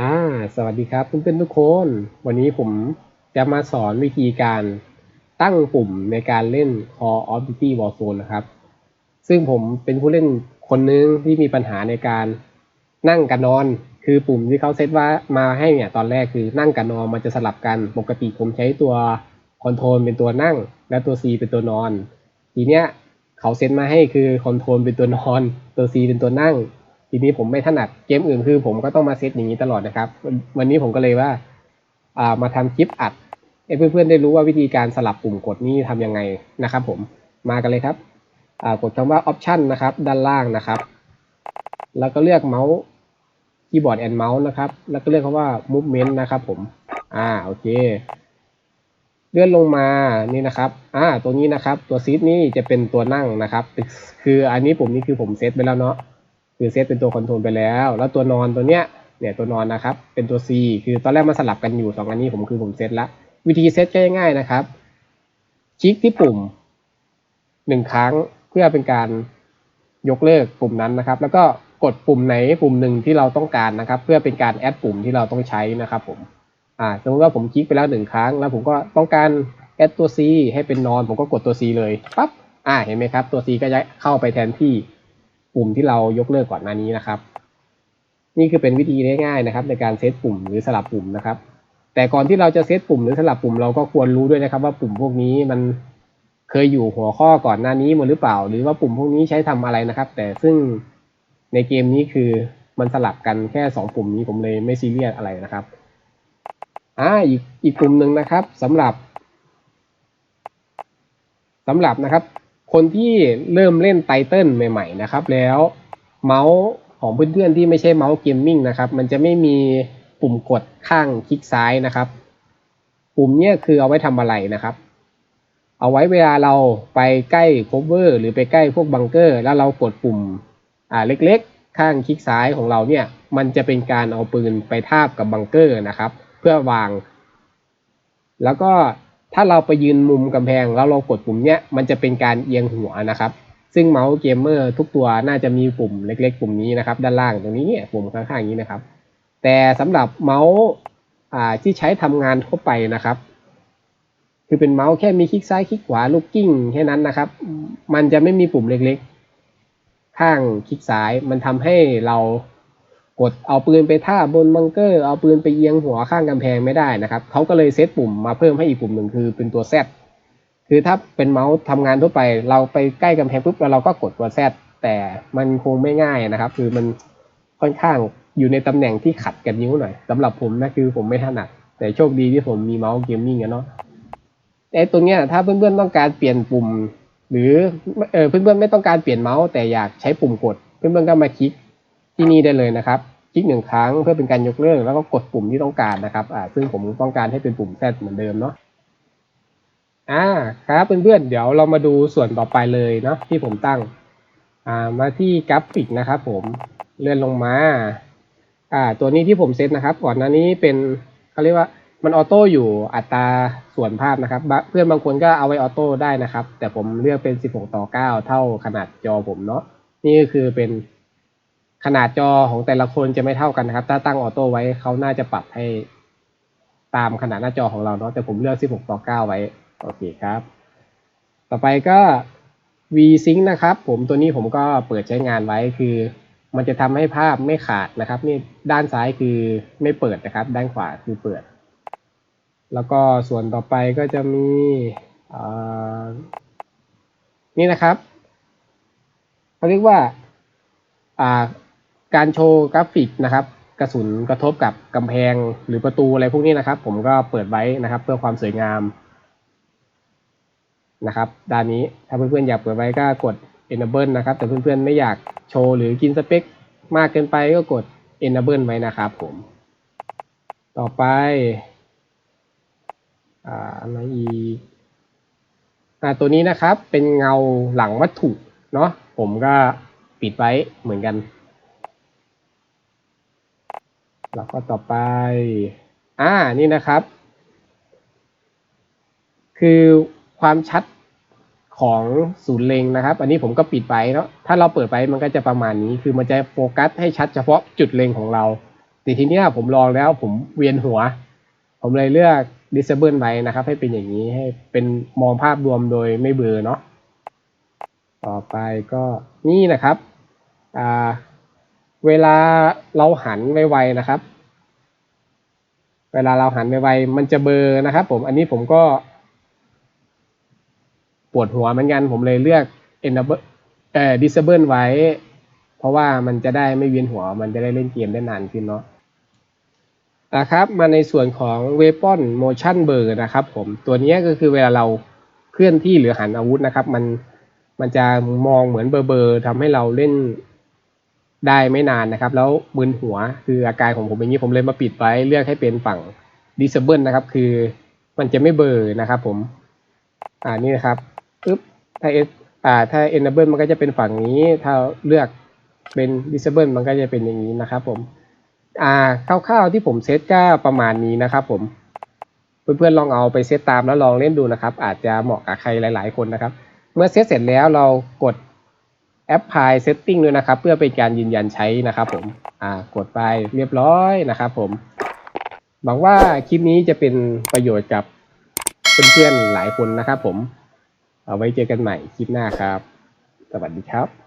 อ่าสวัสดีครับเพื่อนๆทุกคน วันนี้ผมจะมาสอนวิธีการตั้งปุ่มในการเล่น Call of Duty Warzone นะครับ ซึ่งผมเป็นผู้เล่นคนนึงที่มีปัญหาในการนั่งกับนอน คือปุ่มที่เขาเซตว่ามาให้เนี่ยตอนแรกคือนั่งกับนอนมันจะสลับกันปกติผมใช้ตัวคอนโทรลเป็นตัวนั่ง และตัว C เป็นตัวนอน ทีเนี้ยเขาเซตมาให้คือคอนโทรลเป็นตัวนอน ตัว C เป็นตัวนั่ง ทีนี้ผมไม่ถนัดเกมอื่นคือ ผมก็ต้องมาเซตอย่างนี้ตลอดนะครับ วันนี้ผมก็เลยว่าอ่ามาทำคลิปอัดให้เพื่อนๆได้รู้ว่าวิธีการสลับปุ่มกดนี่ทำยังไงนะครับผมมากันเลยครับอ่ากดคำว่า option นะครับ ด้านล่างนะครับ แล้วก็เลือกเมาส์คีย์บอร์ดแอนด์เมาส์นะครับ แล้วก็เลือกคำว่า movement นะครับผมอ่าโอเค เลื่อนลงมานี่นะครับอ่าตัวนี้นะครับ ตัวซีดนี่จะเป็นตัวนั่งนะครับ คืออันนี้ปุ่มนี้คือผมเซตไปแล้วเนาะ คือเซตเป็นตัวคอนโทรลไปแล้ว แล้วตัวนอนตัวเนี้ยเนี่ยตัวนอนนะครับ เป็นตัว C คือตอนแรกมันสลับกันอยู่สองอันนี้ผมคือผมเซตละ วิธีเซตก็ง่ายๆนะครับ คลิกที่ปุ่มหนึ่งครั้งเพื่อเป็นการยกเลิกปุ่มนั้นนะครับ แล้วก็กดปุ่มไหนปุ่มหนึ่งที่เราต้องการนะครับ เพื่อเป็นการแอดปุ่มที่เราต้องใช้นะครับ ผม อ่าสมมติว่าผมคลิกไปแล้วหนึ่งครั้ง แล้วผมก็ต้องการแอดตัว C ให้เป็นนอน ผมก็กดตัว C เลยปั๊บอ่าเห็นไหมครับ ตัว C ก็จะเข้าไปแทนที่ ปุ่มที่เรายกเลิกก่อนหน้านี้นะครับ นี่คือเป็นวิธีง่ายๆนะครับ ในการเซตปุ่มหรือสลับปุ่มนะครับ แต่ก่อนที่เราจะเซตปุ่มหรือสลับปุ่มเราก็ควรรู้ด้วยนะครับ ว่าปุ่มพวกนี้มันเคยอยู่หัวข้อก่อนหน้านี้มาหรือเปล่า หรือว่าปุ่มพวกนี้ใช้ทำอะไรนะครับ แต่ซึ่งในเกมนี้คือมันสลับกันแค่สองปุ่มนี้ผมเลยไม่ซีเรียสอะไรนะครับอ่าอีกอีกปุ่มหนึ่งนะครับสำหรับสำหรับนะครับ คนที่เริ่มเล่นไตเติลใหม่ๆนะครับแล้วเมาส์ของเพื่อนๆที่ไม่ใช่เมาส์เกมมิ่งนะครับมันจะไม่มีปุ่มกดข้างคลิกซ้ายนะครับ ปุ่มเนี้ยคือเอาไว้ทำอะไรนะครับ เอาไว้เวลาเราไปใกล้โคเวอร์หรือไปใกล้พวกบังเกอร์ แล้วเรากดปุ่มอ่าเล็กๆ ข้างคลิกซ้ายของเราเนี่ยมันจะเป็นการเอาปืนไปทาบกับบังเกอร์นะครับ เพื่อวาง แล้วก็ ถ้าเราไปยืนมุมกำแพงแล้วเรากดปุ่มเนี้ยมันจะเป็นการเอียงหัวนะครับ ซึ่งเมาส์เกมเมอร์ทุกตัวน่าจะมีปุ่มเล็ก ๆ ปุ่มนี้นะครับ ด้านล่างตรงนี้เนี่ยปุ่มข้างๆอย่างนี้นะครับ แต่สำหรับเมาส์ที่ใช้ทำงานทั่วไปนะครับ คือเป็นเมาส์แค่มีคลิกซ้ายคลิกขวาลูกกิ้งแค่นั้นนะครับ มันจะไม่มีปุ่มเล็กๆ ข้างคลิกซ้ายมันทำให้เรา กดเอาปืนไปท่าบนบังเกอร์ เอาปืนไปเอียงหัวข้างกำแพงไม่ได้นะครับเขาก็เลยเซตปุ่มมาเพิ่มให้อีกปุ่มหนึ่งคือเป็นตัว Z คือถ้าเป็นเมาส์ทำงานทั่วไป เราไปใกล้กำแพงปุ๊บแล้วเราก็กดตัว Z แต่มันคงไม่ง่ายนะครับ คือมันค่อนข้างอยู่ในตำแหน่งที่ขัดกับนิ้วหน่อยสำหรับผมนะคือผมไม่ถนัด แต่โชคดีที่ผมมีเมาส์เกมมิ่งอะเนาะไอ้ตัวเนี้ยถ้าเพื่อนๆต้องการเปลี่ยนปุ่ม หรือเออเพื่อนๆไม่ต้องการเปลี่ยนเมาส์แต่อยากใช้ปุ่มกด เพื่อนๆก็มาคลิก ที่นี่ได้เลยนะครับ คลิกหนึ่งครั้งเพื่อเป็นการยกเลิกแล้วก็กดปุ่มที่ต้องการนะครับอ่าซึ่งผมต้องการให้เป็นปุ่มแซเหมือนเดิมเนาะอ่าครับเพื่อนๆเดี๋ยวเรามาดูส่วนต่อไปเลยเนาะที่ผมตั้งอ่ามาที่กราฟิกนะครับผมเลื่อนลงมาอ่าตัวนี้ที่ผมเซตนะครับ ก่อนหน้านี้เป็นเขาเรียกว่ามันออโต้อยู่อัตราส่วนภาพนะครับ เพื่อนบางคนก็เอาไว้ออโต้ได้นะครับ แต่ผมเลือกเป็น 16 ต่อ 9 เท่าขนาดจอผมเนาะนี่ก็คือเป็น ขนาดจอของแต่ละคนจะไม่เท่ากันนะครับ ถ้าตั้งออโต้ไว้เขาน่าจะปรับให้ตามขนาดหน้าจอของเราเนาะแต่ผมเลือก 16 ต่อ 9 ไว้ โอเคครับ ต่อไปก็ V-Sync นะครับ ผมตัวนี้ผมก็เปิดใช้งานไว้คือ มันจะทำให้ภาพไม่ขาดนะครับ นี่ด้านซ้ายคือไม่เปิดนะครับ ด้านขวาคือเปิด แล้วก็ส่วนต่อไปก็จะมีนี่นะครับเขาเรียกว่า การโชว์กราฟิกนะครับ กระสุนกระทบกับกำแพงหรือประตูอะไรพวกนี้นะครับ ผมก็เปิดไว้นะครับ เพื่อความสวยงามนะครับ ด้านนี้ถ้าเพื่อนๆอยากเปิดไว้ก็กด enable นะครับ แต่เพื่อนๆไม่อยากโชว์หรือกินสเปค มากเกินไปก็กด enable ไว้นะครับผม ต่อไปอ่าอะไรอีกอ่าตัวนี้นะครับเป็นเงาหลังวัตถุเนาะผมก็ปิดไว้เหมือนกัน แล้วก็ต่อไป อ่า นี่นะครับ คือความชัดของศูนย์เลงนะครับ อันนี้ผมก็ปิดไว้เนาะ ถ้าเราเปิดไว้มันก็จะประมาณนี้ คือมันจะโฟกัสให้ชัดเฉพาะจุดเลงของเรา แต่ทีนี้ผมลองแล้วผมเวียนหัว ผมเลยเลือก disable ไว้นะครับ ให้เป็นอย่างนี้ ให้เป็นมองภาพรวมโดยไม่เบลอเนาะ ต่อไปก็นี่นะครับ อ่า เวลาเราหันไวๆนะครับ เวลาเราหันไวๆมันจะเบลอนะครับ ผม อันนี้ผมก็ ปวดหัวเหมือนกัน ผมเลยเลือก enable เอ่อ disable ไว้ เพราะว่ามันจะได้ไม่เวียนหัว มันจะได้เล่นเกมได้นานขึ้นเนาะนะครับ มาในส่วนของ weapon motion blur นะครับ ผม ตัวนี้ก็คือเวลาเราเคลื่อนที่หรือหันอาวุธนะครับ มัน มันจะมองเหมือนเบลอๆทำให้เราเล่น ได้ไม่นานนะครับ แล้วมึนหัวคืออาการของผมอย่างนี้ผมเลยมาปิดไว้เลือกให้เป็นฝั่ง disable นะครับ คือมันจะไม่เบลอนะครับ ผม อ่านี่นะครับปึ๊บถ้า S อ่าถ้า enable มันก็จะเป็นฝั่งนี้ ถ้าเลือกเป็น disable มันก็จะเป็นอย่างนี้นะครับ ผมอ่าคร่าวๆที่ผมเซตก็ประมาณนี้นะครับผมเพื่อนๆลองเอาไปเซตตามแล้วลองเล่นดูนะครับ อาจจะเหมาะกับใครหลาย ๆ คนนะครับ เมื่อเซตเสร็จแล้วเรากด apply setting ด้วยนะครับ เพื่อเป็นการยืนยันใช้นะครับผมอ่ากดไปเรียบร้อยนะครับผมหวังว่าคลิปนี้จะเป็นประโยชน์กับเพื่อนๆหลายคนนะครับผม เอาไว้เจอกันใหม่คลิปหน้าครับ สวัสดีครับ